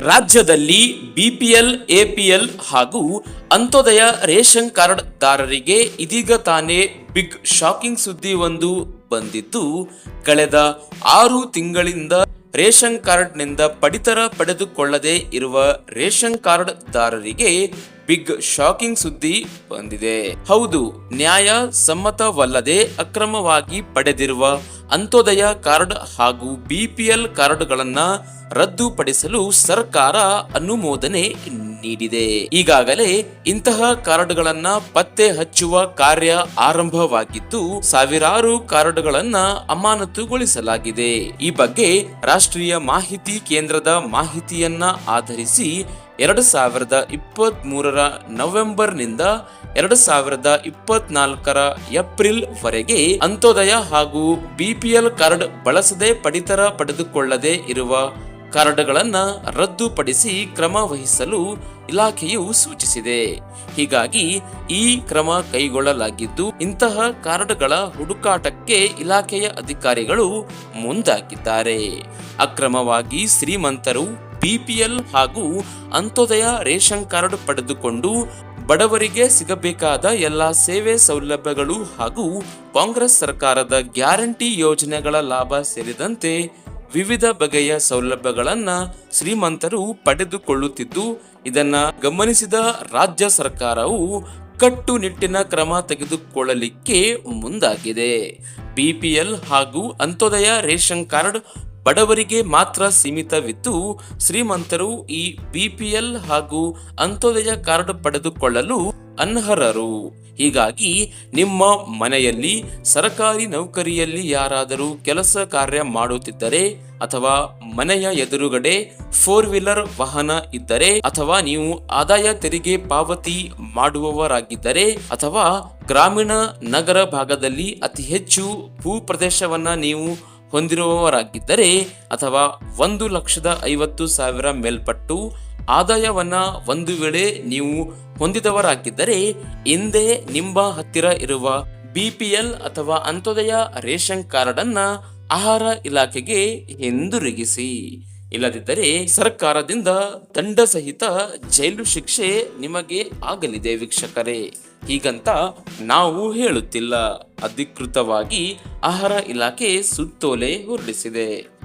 ರಾಜ್ಯದಲ್ಲಿ BPL APL ಹಾಗೂ Antyodaya ration card ದಾರರಿಗೆ ಇದೀಗ ತಾನೇ ಬಿಗ್ ಶಾಕಿಂಗ್ ಸುದ್ದಿ ಒಂದು ಬಂದಿದ್ದು, ಕಳೆದ ಆರು ತಿಂಗಳಿಂದ ರೇಷನ್ ಕಾರ್ಡ್ನಿಂದ ಪಡಿತರ ಪಡೆದುಕೊಳ್ಳದೆ ಇರುವ ರೇಷನ್ ಕಾರ್ಡ್ ದಾರರಿಗೆ ಬಿಗ್ ಶಾಕಿಂಗ್ ಸುದ್ದಿ ಬಂದಿದೆ. ಹೌದು, ನ್ಯಾಯ ಸಮ್ಮತವಲ್ಲದೆ ಅಕ್ರಮವಾಗಿ ಪಡೆದಿರುವ ಅಂತ್ಯೋದಯ ಕಾರ್ಡ್ ಹಾಗೂ ಬಿಪಿಎಲ್ ಕಾರ್ಡ್ಗಳನ್ನು ರದ್ದುಪಡಿಸಲು ಸರ್ಕಾರ ಅನುಮೋದನೆ ನೀಡಿದೆ. ಈಗಾಗಲೇ ಇಂತಹ ಕಾರ್ಡ್ಗಳನ್ನ ಪತ್ತೆ ಹಚ್ಚುವ ಕಾರ್ಯ ಆರಂಭವಾಗಿದ್ದು, ಸಾವಿರಾರು ಕಾರ್ಡ್ಗಳನ್ನ ಅಮಾನತುಗೊಳಿಸಲಾಗಿದೆ. ಈ ಬಗ್ಗೆ ರಾಷ್ಟ್ರೀಯ ಮಾಹಿತಿ ಕೇಂದ್ರದ ಮಾಹಿತಿಯನ್ನ ಆಧರಿಸಿ ಎರಡು ಸಾವಿರದ ಇಪ್ಪತ್ತ್ ಮೂರರ ನವೆಂಬರ್ನಿಂದ ಎರಡು ಸಾವಿರದ ಇಪ್ಪತ್ನಾಲ್ಕರ ಏಪ್ರಿಲ್ ವರೆಗೆ ಅಂತ್ಯೋದಯ ಹಾಗೂ ಬಿಪಿಎಲ್ ಕಾರ್ಡ್ ಬಳಸದೆ ಪಡಿತರ ಪಡೆದುಕೊಳ್ಳದೆ ಇರುವ ಕಾರ್ಡ್ಗಳನ್ನ ರದ್ದುಪಡಿಸಿ ಕ್ರಮ ವಹಿಸಲು ಇಲಾಖೆಯು ಸೂಚಿಸಿದೆ. ಹೀಗಾಗಿ ಈ ಕ್ರಮ ಕೈಗೊಳ್ಳಲಾಗಿದ್ದು ಇಂತಹ ಕಾರ್ಡ್ಗಳ ಹುಡುಕಾಟಕ್ಕೆ ಇಲಾಖೆಯ ಅಧಿಕಾರಿಗಳು ಮುಂದಾಗಿದ್ದಾರೆ. ಅಕ್ರಮವಾಗಿ ಶ್ರೀಮಂತರು ಬಿಪಿಎಲ್ ಹಾಗೂ ಅಂತ್ಯೋದಯ ರೇಷನ್ ಕಾರ್ಡ್ ಪಡೆದುಕೊಂಡು ಬಡವರಿಗೆ ಸಿಗಬೇಕಾದ ಎಲ್ಲ ಸೇವೆ ಸೌಲಭ್ಯಗಳು ಹಾಗೂ ಕಾಂಗ್ರೆಸ್ ಸರ್ಕಾರದ ಗ್ಯಾರಂಟಿ ಯೋಜನೆಗಳ ಲಾಭ ಸೇರಿದಂತೆ ವಿವಿಧ ಬಗೆಯ ಸೌಲಭ್ಯಗಳನ್ನು ಶ್ರೀಮಂತರು ಪಡೆದುಕೊಳ್ಳುತ್ತಿದ್ದು, ಇದನ್ನ ಗಮನಿಸಿದ ರಾಜ್ಯ ಸರ್ಕಾರವು ಕಟ್ಟುನಿಟ್ಟಿನ ಕ್ರಮ ತೆಗೆದುಕೊಳ್ಳಲಿಕ್ಕೆ ಮುಂದಾಗಿದೆ. ಬಿಪಿಎಲ್ ಹಾಗೂ ಅಂತ್ಯೋದಯ ರೇಷನ್ ಕಾರ್ಡ್ ಬಡವರಿಗೆ ಮಾತ್ರ ಸೀಮಿತವಿದ್ದು, ಶ್ರೀಮಂತರು ಈ ಬಿಪಿಎಲ್ ಹಾಗೂ ಅಂತ್ಯೋದಯ ಕಾರ್ಡ್ ಪಡೆದುಕೊಳ್ಳಲು ಅನರ್ಹರು. ಹೀಗಾಗಿ ನಿಮ್ಮ ಮನೆಯಲ್ಲಿ, ಸರಕಾರಿ ನೌಕರಿಯಲ್ಲಿ ಯಾರಾದರೂ ಕೆಲಸ ಕಾರ್ಯ ಮಾಡುತ್ತಿದ್ದರೆ ಅಥವಾ ಮನೆಯ ಎದುರುಗಡೆ ಫೋರ್ ವೀಲರ್ ವಾಹನ ಇದ್ದರೆ ಅಥವಾ ನೀವು ಆದಾಯ ತೆರಿಗೆ ಪಾವತಿ ಮಾಡುವವರಾಗಿದ್ದರೆ ಅಥವಾ ಗ್ರಾಮೀಣ ನಗರ ಭಾಗದಲ್ಲಿ ಅತಿ ಹೆಚ್ಚು ಭೂ ಪ್ರದೇಶವನ್ನ ನೀವು ಹೊಂದಿರುವವರಾಗಿದ್ದರೆ ಅಥವಾ ಒಂದು ಲಕ್ಷದ ಐವತ್ತು ಸಾವಿರ ಮೇಲ್ಪಟ್ಟು ಆದಾಯವನ್ನ ಒಂದು ವೇಳೆ ನೀವು ಹೊಂದಿದವರಾಗಿದ್ದರೆ ಹಿಂದೆ ನಿಂಬ ಹತ್ತಿರ ಇರುವ ಬಿಪಿಎಲ್ ಅಥವಾ ಅಂತ್ಯೋದಯ ರೇಷನ್ ಕಾರ್ಡ್ ಅನ್ನ ಆಹಾರ ಇಲಾಖೆಗೆ ಹಿಂದಿರುಗಿಸಿ. ಇಲ್ಲದಿದ್ದರೆ ಸರ್ಕಾರದಿಂದ ದಂಡ ಸಹಿತ ಜೈಲು ಶಿಕ್ಷೆ ನಿಮಗೆ ಆಗಲಿದೆ ವೀಕ್ಷಕರೇ. ಹೀಗಂತ ನಾವು ಹೇಳುತ್ತಿಲ್ಲ. ಅಧಿಕೃತವಾಗಿ ಆಹಾರ ಇಲಾಖೆ ಸುತ್ತೋಲೆ ಹೊರಡಿಸಿದೆ.